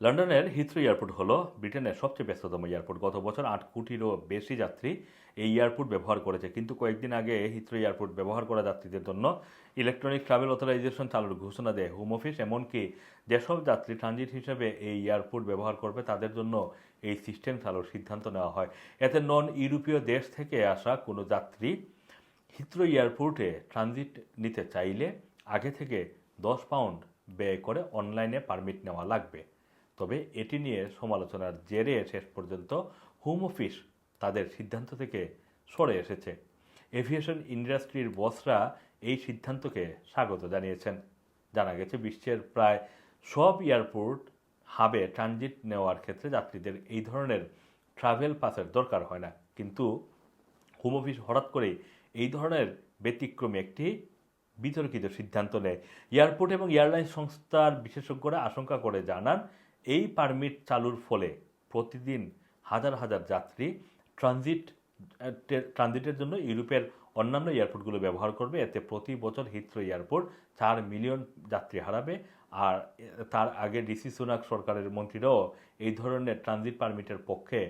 লন্ডনের Heathrow airport হলো ব্রিটেনের সবচেয়ে ব্যস্ততম এয়ারপোর্ট। গত বছর আট কোটিরও বেশি যাত্রী এই এয়ারপোর্ট ব্যবহার করেছে। কিন্তু কয়েকদিন আগে হিথ্রো এয়ারপোর্ট ব্যবহার করা যাত্রীদের জন্য ইলেকট্রনিক ট্রাভেল অথরাইজেশন চালুর ঘোষণা দেয় হোম অফিস, এমনকি যেসব যাত্রী ট্রানজিট হিসেবে এই এয়ারপোর্ট ব্যবহার করবে, তাদের জন্য এই সিস্টেম চালুর সিদ্ধান্ত নেওয়া হয়। এতে নন ইউরোপীয় দেশ থেকে আসা কোনো যাত্রী হিথ্রো এয়ারপোর্টে ট্রানজিট নিতে চাইলে আগে থেকে দশ পাউন্ড ব্যয় করে অনলাইনে পারমিট নেওয়া লাগবে। তবে এটি নিয়ে সমালোচনার জেরে শেষ পর্যন্ত হোম অফিস তাদের সিদ্ধান্ত থেকে সরে এসেছে। এভিয়েশন ইন্ডাস্ট্রির বসরা এই সিদ্ধান্তকে স্বাগত জানিয়েছেন। জানা গেছে, বিশ্বের প্রায় সব এয়ারপোর্ট হাবে ট্রানজিট নেওয়ার ক্ষেত্রে যাত্রীদের এই ধরনের ট্রাভেল পাসের দরকার হয় না। কিন্তু হোম অফিস হঠাৎ করে এই ধরনের ব্যতিক্রমী একটি বিতর্কিত সিদ্ধান্ত নেয়। এয়ারপোর্ট এবং এয়ারলাইন সংস্থার বিশেষজ্ঞরা আশঙ্কা করে জানান এই পারমিট চালুর ফলে প্রতিদিন হাজার হাজার যাত্রী ট্রানজিট ট্রানজিটের জন্য ইউরোপের অন্যান্য এয়ারপোর্টগুলো ব্যবহার করবে। এতে প্রতি বছর হিথ্রো এয়ারপোর্ট চার মিলিয়ন যাত্রী হারাবে। আর তার আগে ডিসি সুনাক সরকারের মন্ত্রীরাও এই ধরনের ট্রানজিট পারমিটের পক্ষে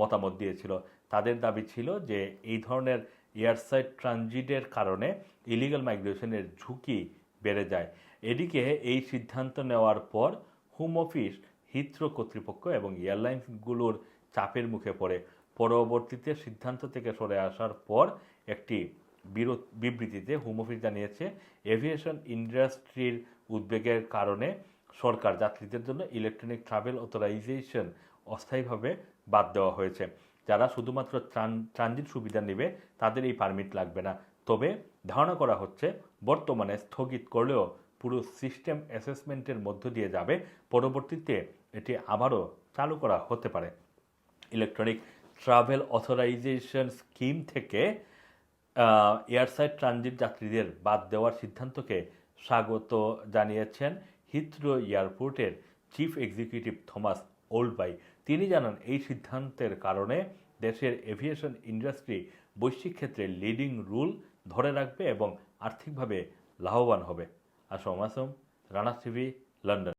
মতামত দিয়েছিল। তাদের দাবি ছিল যে এই ধরনের এয়ারসাইড ট্রানজিটের কারণে ইলিগাল মাইগ্রেশনের ঝুঁকি বেড়ে যায়। এদিকে এই সিদ্ধান্ত নেওয়ার পর হোম অফিস হিথ্রো কর্তৃপক্ষ এবং এয়ারলাইন্সগুলোর চাপের মুখে পড়ে। পরবর্তীতে সিদ্ধান্ত থেকে সরে আসার পর একটি বিরোধ বিবৃতিতে হোম অফিস জানিয়েছে, এভিয়েশন ইন্ডাস্ট্রির উদ্বেগের কারণে সরকার যাত্রীদের জন্য ইলেকট্রনিক ট্রাভেল অথরাইজেশন অস্থায়ীভাবে বাদ দেওয়া হয়েছে। যারা শুধুমাত্র ট্রানজিট সুবিধা নেবে, তাদের এই পারমিট লাগবে না। তবে ধারণা করা হচ্ছে, বর্তমানে স্থগিত করলেও পুরো সিস্টেম অ্যাসেসমেন্টের মধ্য দিয়ে যাবে। পরবর্তীতে এটি আবারও চালু করা হতে পারে। ইলেকট্রনিক ট্রাভেল অথরাইজেশন স্কিম থেকে এয়ারসাইড ট্রানজিট যাত্রীদের বাদ দেওয়ার সিদ্ধান্তকে স্বাগত জানিয়েছেন হিথ্রো এয়ারপোর্টের চিফ এক্সিকিউটিভ থমাস ওল্ডবাই। তিনি জানান, এই সিদ্ধান্তের কারণে দেশের এভিয়েশন ইন্ডাস্ট্রি বৈশ্বিক ক্ষেত্রে লিডিং রুল ধরে রাখবে এবং আর্থিকভাবে লাভবান হবে। Assam Assam Rana TV London.